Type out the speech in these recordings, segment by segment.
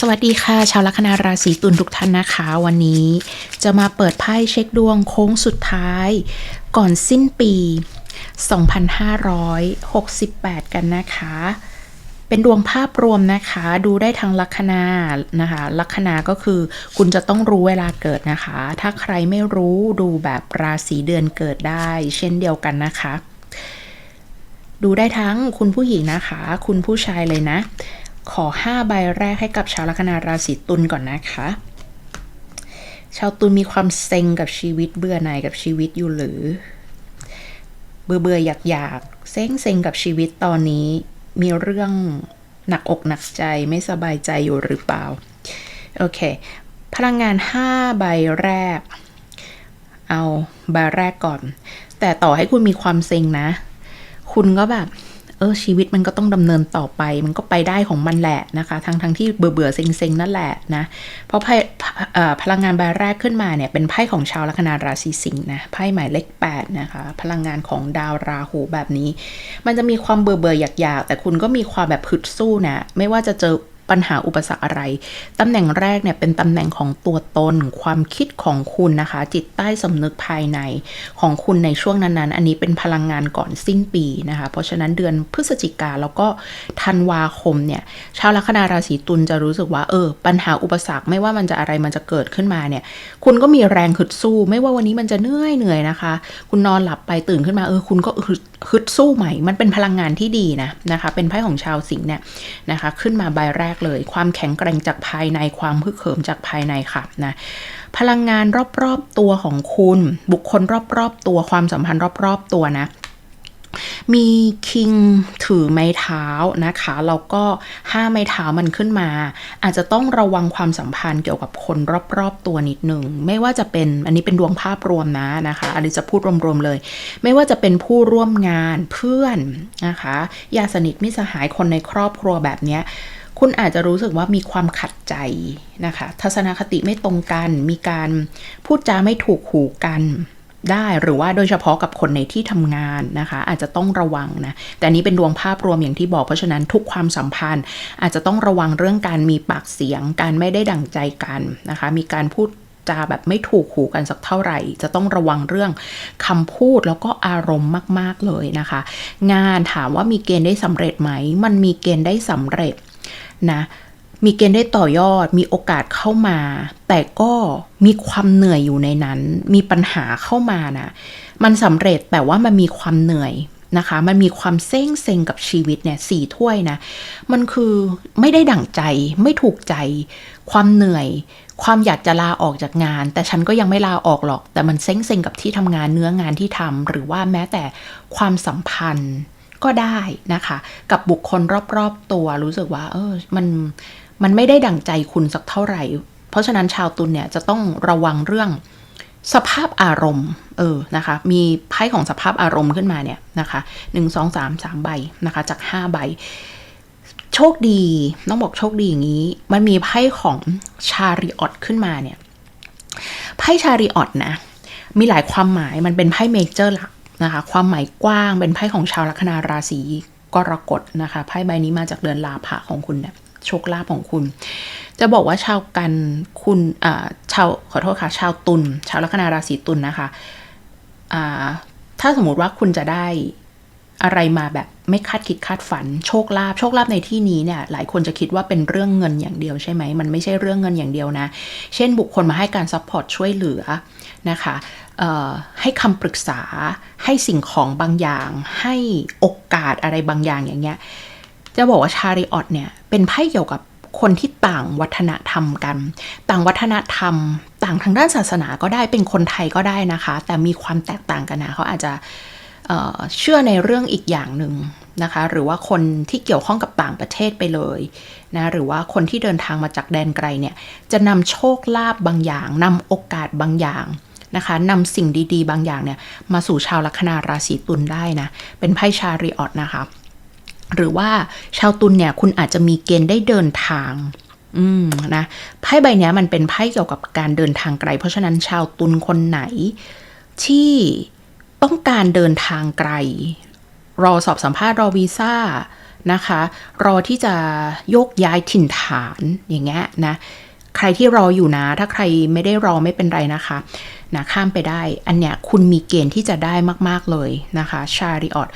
สวัสดีค่ะ ชาวลัคนาราศีตุลทุกท่านนะคะ วันนี้ จะมาเปิดไพ่เช็คดวงโค้งสุดท้าย ก่อนสิ้นปี 2568 กันนะคะ เป็นดวงภาพรวมนะคะ ดูได้ทั้งลัคนานะคะ ลัคนาก็คือคุณจะต้องรู้เวลาเกิดนะคะ ถ้าใครไม่รู้ดูแบบราศีเดือนเกิดได้ เช่นเดียวกันนะคะ ดูได้ทั้งคุณผู้หญิงนะคะ คุณผู้ชายเลยนะ ขอ 5 ใบแรกให้กับชาวลัคนาราศีตุลก่อนนะคะ ชาวตุลมีความเซ็งกับชีวิตเบื่อหน่ายกับชีวิตอยู่หรือ เบื่อเบื่ออยากอยากเซ็งเซ็งกับชีวิตตอนนี้ มีเรื่องหนักอกหนักใจไม่สบายใจอยู่หรือเปล่า โอเค พลังงาน 5 ใบแรก เอาใบแรกก่อน แต่ต่อให้คุณมีความเซ็งนะ คุณก็แบบ เออชีวิตมันก็ต้องดำเนินต่อไป มันก็ไปได้ของมันแหละนะคะทั้งทั้งที่เบื่อเบื่อเซ็งเซ็งนั่นแหละนะเพราะไพ่พลังงานใบแรกขึ้นมาเนี่ยเป็นไพ่ของชาวลัคนาราศีสิงห์นะไพ่หมายเลข8นะคะพลังงานของดาวราหูแบบนี้ มันจะมีความเบื่อเบื่ออยากอยากแต่คุณก็มีความแบบพึดสู้นะไม่ว่าจะเจอ ปัญหาอุปสรรคอะไร ตำแหน่งแรกเนี่ยเป็นตำแหน่งของตัวตน ความคิดของคุณนะคะ จิตใต้สำนึกภายในของคุณในช่วงนั้นๆ อันนี้เป็นพลังงานก่อนสิ้นปีนะคะ เพราะฉะนั้นเดือนพฤศจิกาแล้วก็ธันวาคมเนี่ย ชาวลัคนาราศีตุลจะรู้สึกว่าเออ ปัญหาอุปสรรคไม่ว่ามันจะอะไรมันจะเกิดขึ้นมาเนี่ย คุณก็มีแรงฮึดสู้ ไม่ว่าวันนี้มันจะเหนื่อยเหนื่อยนะคะ คุณนอนหลับไปตื่นขึ้นมาเออคุณก็ฮึดฮึดสู้ใหม่ มันเป็นพลังงานที่ดีนะนะคะ เป็นไพ่ของชาวสิงห์เนี่ยนะคะ ขึ้นมาใบแรกเลย ความแข็งแกร่งจากภายในความพึกเขิมจากภายในค่ะนะพลังงานรอบๆตัวของคุณ บุคคลรอบๆตัวความสัมพันธ์รอบๆตัวนะมีคิงถือไม้เท้านะคะแล้วก็ห้าไม้เท้ามันขึ้นมา อาจจะต้องระวังความสัมพันธ์เกี่ยวกับคนรอบๆตัวนิดหนึ่งไม่ว่าจะเป็นอันนี้เป็นดวงภาพรวมนะนะคะอันนี้จะพูดรวมๆเลย ไม่ว่าจะเป็นผู้ร่วมงานเพื่อนนะคะญาติสนิทมิสหายคนในครอบครัวแบบเนี้ย คุณอาจจะรู้สึกว่ามีความขัดใจนะคะ ทัศนคติไม่ตรงกัน มีการพูดจาไม่ถูกหูกันได้หรือว่าโดยเฉพาะกับคนในที่ทำงานนะคะ อาจจะต้องระวังนะ แต่นี้เป็นดวงภาพรวมอย่างที่บอกเพราะฉะนั้นทุกความสัมพันธ์ อาจจะต้องระวังเรื่องการมีปากเสียง การไม่ได้ดั่งใจกันนะคะ มีการพูดจาแบบไม่ถูกหูกันสักเท่าไหร่ จะต้องระวังเรื่องคำพูดแล้วก็อารมณ์มาก ๆเลยนะคะ งานถามว่ามีเกณฑ์ได้สำเร็จไหม มันมีเกณฑ์ได้สำเร็จ นะมีเกณฑ์ได้ต่อยอด มีโอกาสเข้ามา แต่ก็มีความเหนื่อยอยู่ในนั้น มีปัญหาเข้ามานะ มันสำเร็จแต่ว่ามันมีความเหนื่อยนะคะ มันมีความเซ็งเซ็งกับชีวิตเนี่ยสี่ถ้วยนะ มันคือไม่ได้ดั่งใจ ไม่ถูกใจ ความเหนื่อย ความอยากจะลาออกจากงาน แต่ฉันก็ยังไม่ลาออกหรอก แต่มันเซ็งเซ็งกับที่ทำงานเนื้องานที่ทำหรือว่าแม้แต่ความสัมพันธ์ ก็ได้นะคะ กับบุคคลรอบๆ ตัวรู้สึกว่า เออมันมันไม่ได้ดั่งใจคุณสักเท่าไหร่ เพราะฉะนั้นชาวตุลเนี่ยจะต้องระวังเรื่องสภาพอารมณ์ เออ นะคะ มีไพ่ของสภาพอารมณ์ขึ้นมาเนี่ยนะคะหนึ่งสองสามสามใบนะคะ จากห้าใบ โชคดี ต้องบอกโชคดีอย่างนี้ มันมีไพ่ของชาริออตขึ้นมาเนี่ย ไพ่ชาริออตนะ มีหลายความหมาย มันเป็นไพ่เมเจอร์หลัก นะคะความหมายกว้างเป็นไพ่ของชาวลัคนาราศีกรกฎนะคะไพ่ใบนี้มาจากเดือนลาภะของคุณเนี่ยโชคลาภของคุณ จะบอกว่าชาวกันคุณอ่าชาวขอโทษค่ะ ชาวตุลชาวลัคนาราศีตุลนะคะอ่าถ้าสมมติว่าคุณจะได้อะไรมาแบบไม่คาดคิดคาดฝัน โชคลาภโชคลาภในที่นี้เนี่ยหลายคนจะคิดว่าเป็นเรื่องเงินอย่างเดียวใช่ไหมมันไม่ใช่เรื่องเงินอย่างเดียวนะ เช่นบุคคลมาให้การซัพพอร์ตช่วยเหลือนะคะ ให้คำปรึกษาให้สิ่งของบางอย่าง ให้โอกาสอะไรบางอย่างอย่างเงี้ยจะบอกว่าชาริออตเนี่ยเป็นไพ่เกี่ยวกับคนที่ต่างวัฒนธรรมกัน ต่างวัฒนธรรม ต่างทางด้านศาสนาก็ได้เป็นคนไทยก็ได้นะคะ แต่มีความแตกต่างกันนะเขาอาจจะเเชื่อในเรื่องอีกอย่างหนึ่งนะคะ หรือว่าคนที่เกี่ยวข้องกับต่างประเทศไปเลยนะหรือว่าคนที่เดินทางมาจากแดนไกลเนี่ยจะนำโชคลาภบางอย่างนำโอกาสบางอย่าง นะคะนำสิ่งดีๆ บางอย่างเนี่ยมาสู่ชาวลัคนาราศีตุลได้นะ เป็นไพ่ชาริออตนะคะหรือว่าชาวตุลเนี่ยคุณอาจจะมีเกณฑ์ได้เดินทางอืมนะไพ่ใบนี้มันเป็นไพ่เกี่ยวกับการเดินทางไกล เพราะฉะนั้นชาวตุลคนไหน ที่ต้องการเดินทางไกล รอสอบสัมภาษณ์รอวีซ่านะคะ รอที่จะโยกย้ายถิ่นฐานอย่างเงี้ยนะ ใครที่รออยู่นะ ถ้าใครไม่ได้รอไม่เป็นไรนะคะ นะข้ามไปได้ อันเนี้ยคุณมีเกณฑ์ที่จะได้มาก ๆ เลยนะคะชาริออต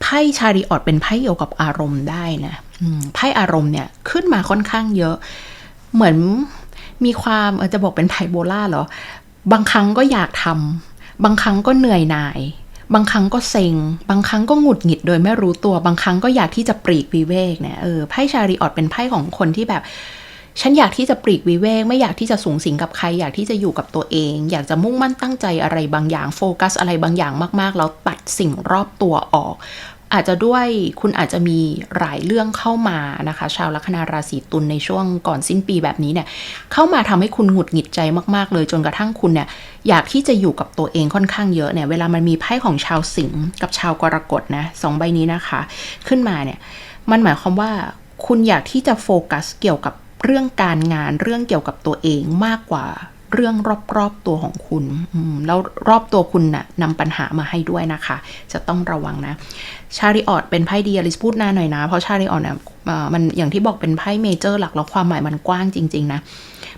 ไพ่ชาริออตเป็นไพ่เกี่ยวกับอารมณ์ได้นะไพ่อารมณ์เนี่ยขึ้นมาค่อนข้างเยอะ เหมือนมีความเออจะบอกเป็นไพโบล่าเหรอ บางครั้งก็อยากทำบางครั้งก็เหนื่อยหน่าย บางครั้งก็เซ็ง บางครั้งก็หงุดหงิดโดยไม่รู้ตัว บางครั้งก็อยากที่จะปลีกวิเวกเนี่ยเออไพ่ชาริออตเป็นไพ่ของคนที่แบบ ฉันอยากที่จะปลีกวิเวกไม่อยากที่จะสูงสิงกับใคร อยากที่จะอยู่กับตัวเอง อยากจะมุ่งมั่นตั้งใจอะไรบางอย่างโฟกัสอะไรบางอย่างมากๆแล้วตัดสิ่งรอบตัวออก อาจจะด้วยคุณอาจจะมีหลายเรื่องเข้ามานะคะ ชาวลัคนาราศีตุลในช่วงก่อนสิ้นปีแบบนี้เนี่ยเข้ามาทำให้คุณหงุดหงิดใจมากๆ เลยจนกระทั่งคุณเนี่ยอยากที่จะอยู่กับตัวเองค่อนข้างเยอะเนี่ยเวลามันมีไพ่ของชาวสิงห์กับชาวกรกฎนะสองใบนี้นะคะ ขึ้นมาเนี่ยมันหมายความว่าคุณอยากที่จะโฟกัสเกี่ยวกับ เรื่องการงานเรื่องเกี่ยวกับตัวเองมากกว่าเรื่องรอบๆตัวของคุณแล้วรอบตัวคุณน่ะนำปัญหามาให้ด้วยนะคะ จะต้องระวังนะ ชาริออตเป็นไพ่ดีอลิสพูดนานหน่อยนะ เพราะชาริออตเนี่ยมันอย่างที่บอกเป็นไพ่เมเจอร์หลักแล้วความหมายมันกว้างจริง ๆ นะ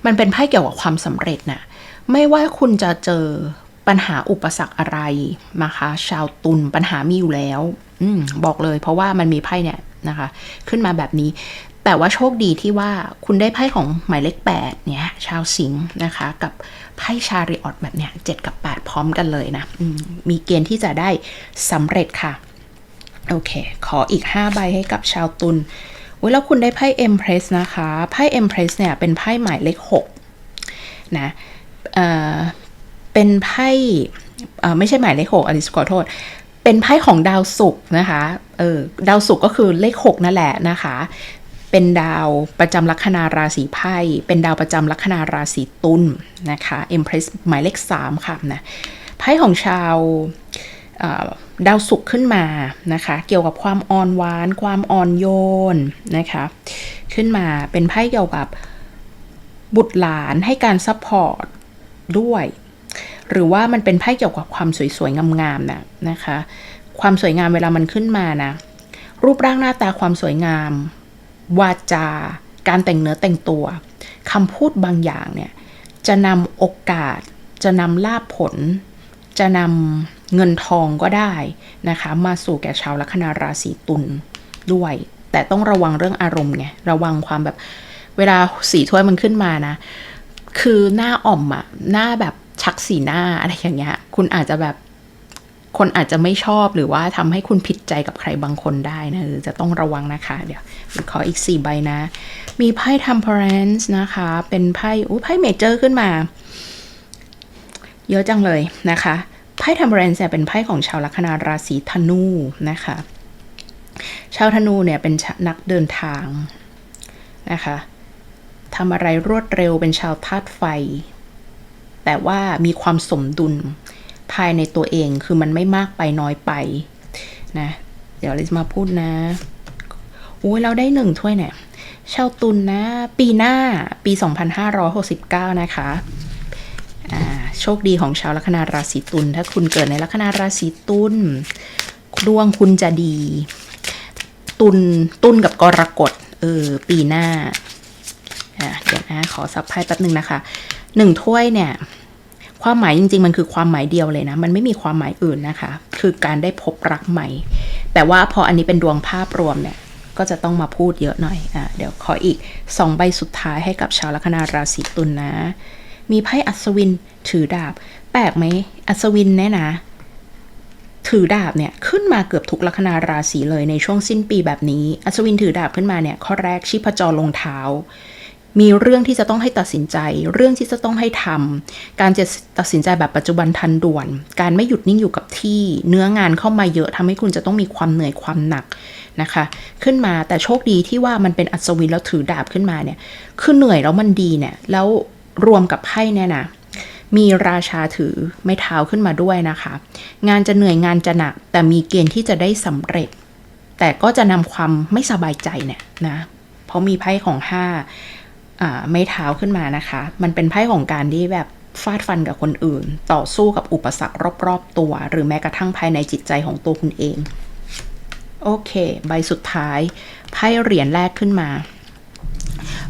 มันเป็นไพ่เกี่ยวกับความสำเร็จนะไม่ว่าคุณจะเจอปัญหาอุปสรรคอะไรนะคะ ชาวตุลปัญหามีอยู่แล้วอบอกเลย เพราะว่ามันมีไพ่เนี่ยนะคะ ขึ้นมาแบบนี้ แต่ว่าโชคดีที่ว่าคุณได้ไพ่ของหมายเลข8เนี่ยชาวสิงห์นะคะ กับไพ่ชาริออตแบบเนี้ย7กับ 8 พร้อมกันเลยนะมมีเกณฑ์ที่จะได้สำเร็จค่ะ โอเค ขออีก 5 ใบให้กับชาวตุลอุ้ยแล้วคุณได้ไพ่ Empress นะคะไพ่ Empress เนี่ยเป็นไพ่หมายเลข6นะเอ่อเป็นไพ่เอ่อไม่ใช่หมายเลข6อลิสขอโทษ เป็นไพ่ของดาวศุกร์นะคะ เออ ดาวศุกร์ก็คือเลข 6 นั่นแหละนะคะ เป็นดาวประจำลัคนาราศีไพ่เป็นดาวประจำลัคนาราศีตุลนะคะ Empress หมายเลข 3 ค่ะนะไพ่ของชาวดาวศุกร์ขึ้นมานะคะ เกี่ยวกับความอ่อนหวาน ความอ่อนโยนนะคะ ขึ้นมาเป็นไพ่เกี่ยวกับบุตรหลานให้การซัพพอร์ตด้วย หรือว่ามันเป็นไพ่เกี่ยวกับความสวยๆ งามๆนะนะคะ ความสวยงามเวลามันขึ้นมานะ รูปร่างหน้าตาความสวยงาม วาจาการแต่งเนื้อแต่งตัวคำพูดบางอย่างเนี่ยจะนำโอกาส จะนำลาภผล จะนำเงินทองก็ได้นะคะ มาสู่แก่ชาวลัคนาราศีตุลด้วย แต่ต้องระวังเรื่องอารมณ์ไงระวังความแบบเวลาสีถ้วยมันขึ้นมานะ คือหน้าอ่อมอะหน้าแบบชักสีหน้าอะไรอย่างเงี้ยคุณอาจจะแบบ คนอาจจะไม่ชอบหรือว่าทำให้คุณผิดใจกับใครบางคนได้นะคือจะต้องระวังนะคะ เดี๋ยวขออีก 4 ใบนะ มีไพ่ temperance นะคะ เป็นไพ่อู้ไพ่เมเจอร์ขึ้นมา เยอะจังเลยนะคะ ไพ่ temperance เนี่ยเป็นไพ่ของชาวลัคนาราศีธนูนะคะ ชาวธนูเนี่ยเป็นนักเดินทางนะคะทำอะไรรวดเร็วเป็นชาวธาตุไฟ แต่ว่ามีความสมดุล ภายในตัวเองคือมันไม่มากไปน้อยไปนะเดี๋ยวเราจะมาพูดนะโอ้ยเราได้หนึ่งถ้วยเนี่ยเช่าตุลนะ ปีหน้าปี 2569 นะคะอ่าโชคดีของชาวลัคนาราศีตุลถ้าคุณเกิดในลัคนาราศีตุลดวงคุณจะดี ตุลตุลกับกรกฎเออปีหน้าอะเดี๋ยวนะขอซับไพ่แป๊บหนึ่งนะคะหนึ่งถ้วยเนี่ย ความหมายจริง ๆ มันคือความหมายเดียวเลยนะ มันไม่มีความหมายอื่นนะคะ คือการได้พบรักใหม่ แต่ว่าพออันนี้เป็นดวงภาพรวมเนี่ย ก็จะต้องมาพูดเยอะหน่อยอะเดี๋ยวขออีกสองใบสุดท้ายให้กับชาวลัคนาราศีตุลนนะ มีไพ่อัศวินถือดาบ แปลกไหมอัศวินเนี่ยนะ ถือดาบเนี่ยขึ้นมาเกือบทุกลัคนาราศีเลยในช่วงสิ้นปีแบบนี้ อัศวินถือดาบขึ้นมาเนี่ยข้อแรกชีพจรลงเท้า มีเรื่องที่จะต้องให้ตัดสินใจ เรื่องที่จะต้องให้ทำการจะตัดสินใจแบบปัจจุบันทันด่วน การไม่หยุดนิ่งอยู่กับที่ เนื้องานเข้ามาเยอะทำให้คุณจะต้องมีความเหนื่อยความหนักนะคะ ขึ้นมาแต่โชคดีที่ว่ามันเป็นอัศวินแล้วถือดาบขึ้นมาเนี่ยคือเหนื่อยแล้วมันดีเนี่ยแล้วรวมกับไพ่เนี่ยนะมีราชาถือไม้เท้าขึ้นมาด้วยนะคะ งานจะเหนื่อยงานจะหนัก แต่มีเกณฑ์ที่จะได้สำเร็จ แต่ก็จะนำความไม่สบายใจเนี่ยนะ เพราะมีไพ่ของห้า ไม้เท้าขึ้นมานะคะ มันเป็นไพ่ของการที่แบบฟาดฟันกับคนอื่น ต่อสู้กับอุปสรรครอบๆตัว หรือแม้กระทั่งภายในจิตใจของตัวคุณเอง โอเค ใบสุดท้ายไพ่เหรียญแรกขึ้นมา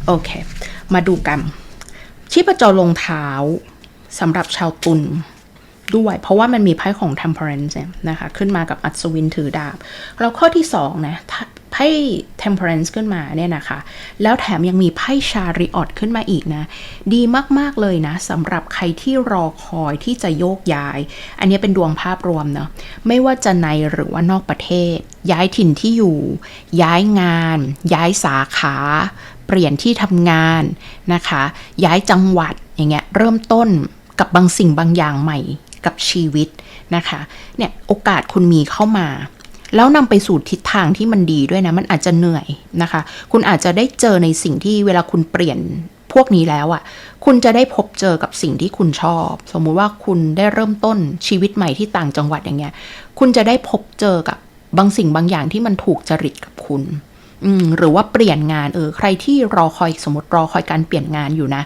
โอเค มาดูกันชีพจรลงเท้าสำหรับชาวตุลด้วย เพราะว่ามันมีไพ่ของ temperance เนี่ยนะคะ ขึ้นมากับอัศวินถือดาบ แล้วข้อที่2นะถ้า ไพ่ temperance ขึ้นมาเนี่ยนะคะ แล้วแถมยังมีไพ่ชาริออตขึ้นมาอีกนะ ดีมาก ๆ เลยนะสำหรับใครที่รอคอยที่จะโยกย้าย อันนี้เป็นดวงภาพรวมเนาะไม่ว่าจะในหรือว่านอกประเทศ ย้ายถิ่นที่อยู่ ย้ายงาน ย้ายสาขา เปลี่ยนที่ทำงานนะคะ ย้ายจังหวัดอย่างเงี้ยเริ่มต้นกับบางสิ่งบางอย่างใหม่กับชีวิตนะคะเนี่ยโอกาสคุณมีเข้ามา แล้วนำไปสู่ทิศทางที่มันดีด้วยนะ มันอาจจะเหนื่อยนะคะ คุณอาจจะได้เจอในสิ่งที่เวลาคุณเปลี่ยนพวกนี้แล้วอะ่ะ คุณจะได้พบเจอกับสิ่งที่คุณชอบ สมมุติว่าคุณได้เริ่มต้นชีวิตใหม่ที่ต่างจังหวัดอย่างเงี้ย คุณจะได้พบเจอกับบางสิ่งบางอย่างที่มันถูกจริตกับคุณหรือว่าเปลี่ยนงานเออใครที่รอคอยสมมติรอคอยการเปลี่ยนงานอยู่นะ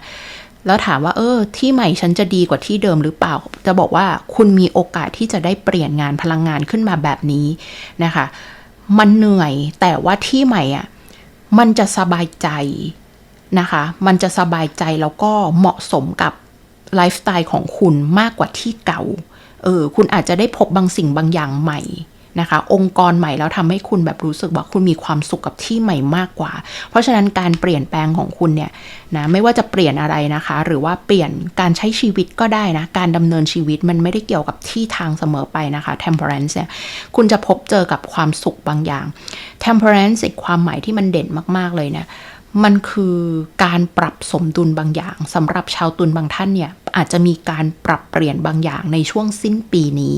แล้วถามว่าเออ ที่ใหม่ฉันจะดีกว่าที่เดิมหรือเปล่า จะบอกว่าคุณมีโอกาสที่จะได้เปลี่ยนงานพลังงานขึ้นมาแบบนี้นะคะ มันเหนื่อยแต่ว่าที่ใหม่อะมันจะสบายใจนะคะ มันจะสบายใจแล้วก็เหมาะสมกับไลฟ์สไตล์ของคุณมากกว่าที่เก่า เออ คุณอาจจะได้พบบางสิ่งบางอย่างใหม่ นะคะ องค์กรใหม่แล้วทำให้คุณแบบรู้สึกว่าคุณมีความสุขกับที่ใหม่มากกว่า เพราะฉะนั้นการเปลี่ยนแปลงของคุณเนี่ยนะไม่ว่าจะเปลี่ยนอะไรนะคะ หรือว่าเปลี่ยนการใช้ชีวิตก็ได้นะการดำเนินชีวิตมันไม่ได้เกี่ยวกับที่ทางเสมอไปนะคะ temperance เนี่ยคุณจะพบเจอกับความสุขบางอย่าง temperance อีกความหมายที่มันเด่นมากๆเลยเนี่ย มันคือการปรับสมดุลบางอย่างสำหรับชาวตุลบางท่านเนี่ยอาจจะมีการปรับเปลี่ยนบางอย่างในช่วงสิ้นปีนี้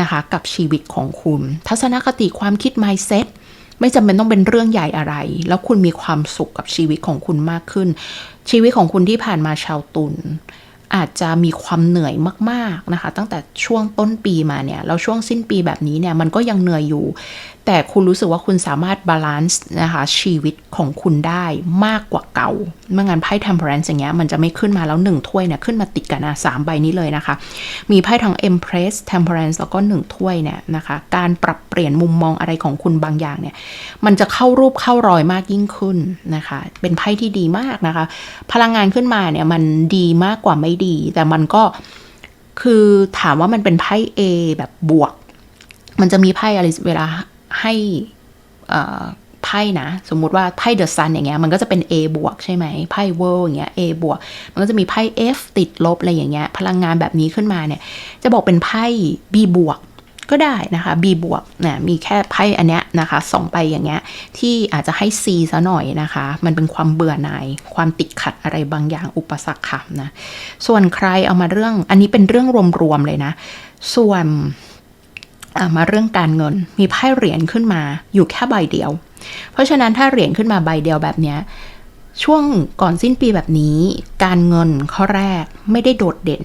นะคะกับชีวิตของคุณ ทัศนคติความคิด mindset ไม่จำเป็นต้องเป็นเรื่องใหญ่อะไร แล้วคุณมีความสุขกับชีวิตของคุณมากขึ้น ชีวิตของคุณที่ผ่านมาชาวตุลอาจจะมีความเหนื่อยมาก ๆ นะคะ ตั้งแต่ช่วงต้นปีมาเนี่ย แล้วช่วงสิ้นปีแบบนี้เนี่ย มันก็ยังเหนื่อยอยู่ แต่คุณรู้สึกว่าคุณสามารถบาลานซ์นะคะชีวิตของคุณได้มากกว่าเก่า เมื่องั้นไพ่ temperance อย่างเงี้ยมันจะไม่ขึ้นมาแล้วหนึ่งถ้วยเนี่ยขึ้นมาติดกันนะสามใบนี้เลยนะคะ มีไพ่ทั้ง empress temperance แล้วก็หนึ่งถ้วยเนี่ยนะคะการปรับเปลี่ยนมุมมองอะไรของคุณบางอย่างเนี่ยมันจะเข้ารูปเข้ารอยมากยิ่งขึ้นนะคะ เป็นไพ่ที่ดีมากนะคะ พลังงานขึ้นมาเนี่ยมันดีมากกว่าไม่ดี แต่มันก็คือถามว่ามันเป็นไพ่ A แบบบวก มันจะมีไพ่อะไรเวลา ให้ไพ่นะ สมมุติว่าไพ่เดอะซันอย่างเงี้ยมันก็จะเป็น A บวกใช่ไหมไพ่เวิร์อย่างเงี้ย A บวกมันก็จะมีไพ่ F ติดลบอะไรอย่างเงี้ยพลังงานแบบนี้ขึ้นมาเนี่ย จะบอกเป็นไพ่ B บวกก็ได้นะคะ B บวกนี่ยมีแค่ไพ่อันเนี้ยนะคะสองใบอย่างเงี้ย ที่อาจจะให้ C ซะหน่อยนะคะ มันเป็นความเบื่อหน่ายความติดขัดอะไรบางอย่างอุปสรรคค่ะนะ ส่วนใครเอามาเรื่องอันนี้เป็นเรื่องรวมๆเลยนะ ส่วน มาเรื่องการเงินมีไพ่เหรียญขึ้นมาอยู่แค่ใบเดียว เพราะฉะนั้นถ้าเหรียญขึ้นมาใบเดียวแบบนี้ช่วงก่อนสิ้นปีแบบนี้ การเงินข้อแรกไม่ได้โดดเด่น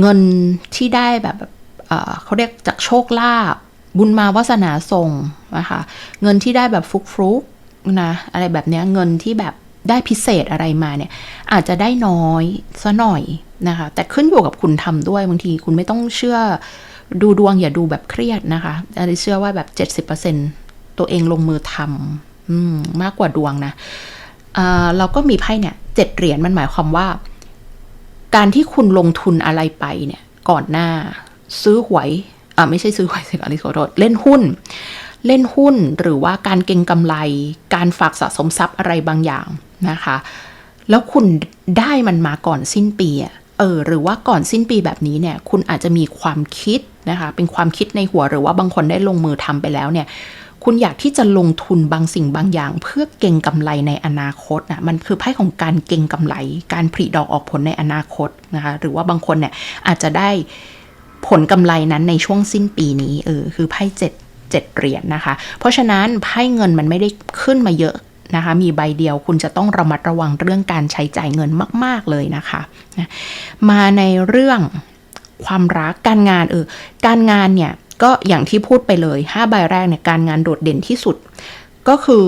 เงินที่ได้แบบเขาเรียกจากโชคลาภบุญมาวาสนาส่งนะคะเงินที่ได้แบบฟุกฟุกนะอะไรแบบนี้เงินที่แบบได้พิเศษอะไรมาเนี่ย อาจจะได้น้อยซะหน่อยนะคะ แต่ขึ้นอยู่กับคุณทำด้วยบางทีคุณไม่ต้องเชื่อ ดูดวงอย่าดูแบบเครียดนะคะอันนี้เชื่อว่าแบบ 70%ตัวเองลงมือทำมากกว่าดวงนะเราก็มีไพ่เนี่ยเจ็ดเหรียญมันหมายความว่า การที่คุณลงทุนอะไรไปเนี่ย ก่อนหน้า ซื้อหวยอ่าไม่ใช่ซื้อหวยสิอันนี้ขอโทษเล่นหุ้น เล่นหุ้นหรือว่าการเก็งกำไร การฝากสะสมทรัพย์อะไรบางอย่างนะคะ แล้วคุณได้มันมาก่อนสิ้นปีอะ เออหรือว่าก่อนสิ้นปีแบบนี้เนี่ยคุณอาจจะมีความคิดนะคะเป็นความคิดในหัวหรือว่าบางคนได้ลงมือทำไปแล้วเนี่ยคุณอยากที่จะลงทุนบางสิ่งบางอย่าง เพื่อเก่งกำไรในอนาคตนะมันคือไพ่ของการเก่งกำไร การผลิดอกออกผลในอนาคตนะคะหรือว่าบางคนเนี่ยอาจจะได้ผลกำไรนั้นในช่วงสิ้นปีนี้เออคือไพ่เจ็ดเจ็ดเหรียญนนะคะ เพราะฉะนั้นไพ่เงินมันไม่ได้ขึ้นมาเยอะ นะคะ มีใบเดียวคุณจะต้องระมัดระวังเรื่องการใช้จ่ายเงินมาก ๆ เลยนะคะนะมาในเรื่องความรักการงานเออการงานเนี่ยก็อย่างที่พูดไปเลย5ใบแรกเนี่ยการงานโดดเด่นที่สุด ก็คือ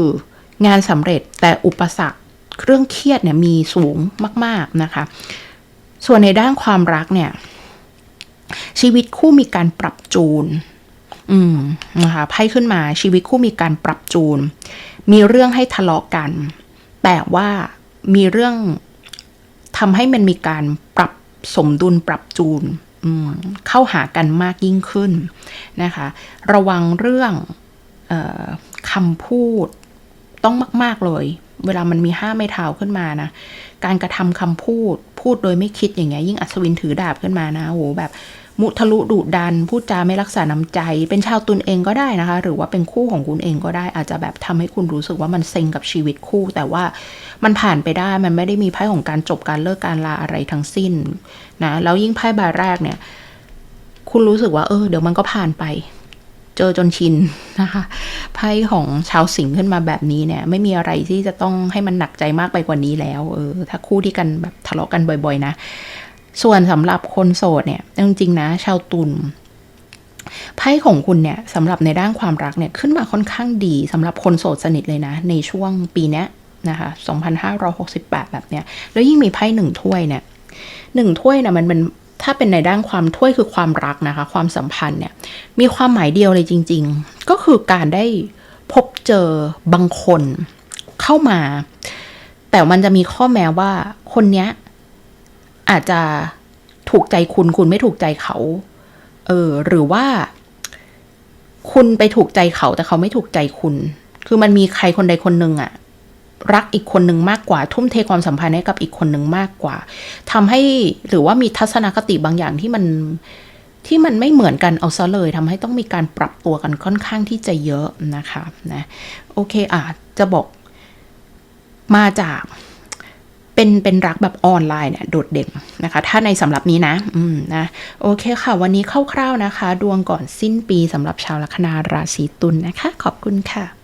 งานสำเร็จแต่อุปสรรคเรื่องเครียดเนี่ยมีสูงมาก ๆนะคะ ส่วนในด้านความรักเนี่ยชีวิตคู่มีการปรับจูน อืมนะคะไพ่ขึ้นมาชีวิตคู่มีการปรับจูน มีเรื่องให้ทะเลาะกัน แต่ว่ามีเรื่องทำให้มันมีการปรับสมดุลปรับจูนเข้าหากันมากยิ่งขึ้นนะคะ ระวังเรื่องออคำพูดต้องมาก ๆ เลย เวลามันมีห้าไม้เท้าขึ้นมานะ การกระทำคำพูดพูดโดยไม่คิดอย่างเงี้ยยิ่งอัศวินถือดาบขึ้นมานะโหแบบ มุทะลุดุดัน พูดจาไม่รักษาน้ำใจ เป็นชาวตุลเองก็ได้นะคะ หรือว่าเป็นคู่ของคุณเองก็ได้ อาจจะแบบทำให้คุณรู้สึกว่ามันเซ็งกับชีวิตคู่ แต่ว่ามันผ่านไปได้ มันไม่ได้มีไพ่ของการจบการเลิกการลาอะไรทั้งสิ้นนะ แล้วยิ่งไพ่ใบแรกเนี่ย คุณรู้สึกว่าเออ เดี๋ยวมันก็ผ่านไป เจอจนชินนะคะ ไพ่ของชาวสิงห์ขึ้นมาแบบนี้เนี่ย ไม่มีอะไรที่จะต้องให้มันหนักใจมากไปกว่านี้แล้ว เออ ถ้าคู่ที่กันแบบทะเลาะกันบ่อย ๆ นะ ส่วนสำหรับคนโสดเนี่ยจริงๆนะ ชาวตุลไพ่ของคุณเนี่ยสำหรับในด้านความรักเนี่ยขึ้นมาค่อนข้างดีสำหรับคนโสดสนิทเลยนะ ในช่วงปีนี้นะคะ2568 แบบเนี้ย แล้วยิ่งมีไพ่หนึ่งถ้วยเนี่ยหนึ่งถ้วยนะมันเป็นถ้าเป็นในด้านความถ้วยคือความรักนะคะ ความสัมพันธ์เนี่ย มีความหมายเดียวเลยจริง ๆ ก็คือการได้พบเจอบางคนเข้ามา แต่มันจะมีข้อแม้ว่าคนเนี้ย อาจจะถูกใจคุณคุณไม่ถูกใจเขา เออ หรือว่า คุณไปถูกใจเขาแต่เขาไม่ถูกใจคุณ คือมันมีใครคนใดคนหนึ่งอะรักอีกคนหนึ่งมากกว่า ทุ่มเทความสัมพันธ์ให้กับอีกคนหนึ่งมากกว่าทำให้หรือว่ามีทัศนคติบางอย่างที่มันที่มันไม่เหมือนกันเอาซะเลยทำให้ต้องมีการปรับตัวกันค่อนข้างที่จะเยอะนะคะนะโอเคอะจะบอกมาจาก เป็นเป็นรักแบบออนไลน์เนี่ยโดดเด่นนะคะ ถ้าในสำหรับนี้นะ อืมนะโอเคค่ะ วันนี้คร่าวๆนะคะ ดวงก่อนสิ้นปีสำหรับชาวลัคนาราศีตุลนนะคะ ขอบคุณค่ะ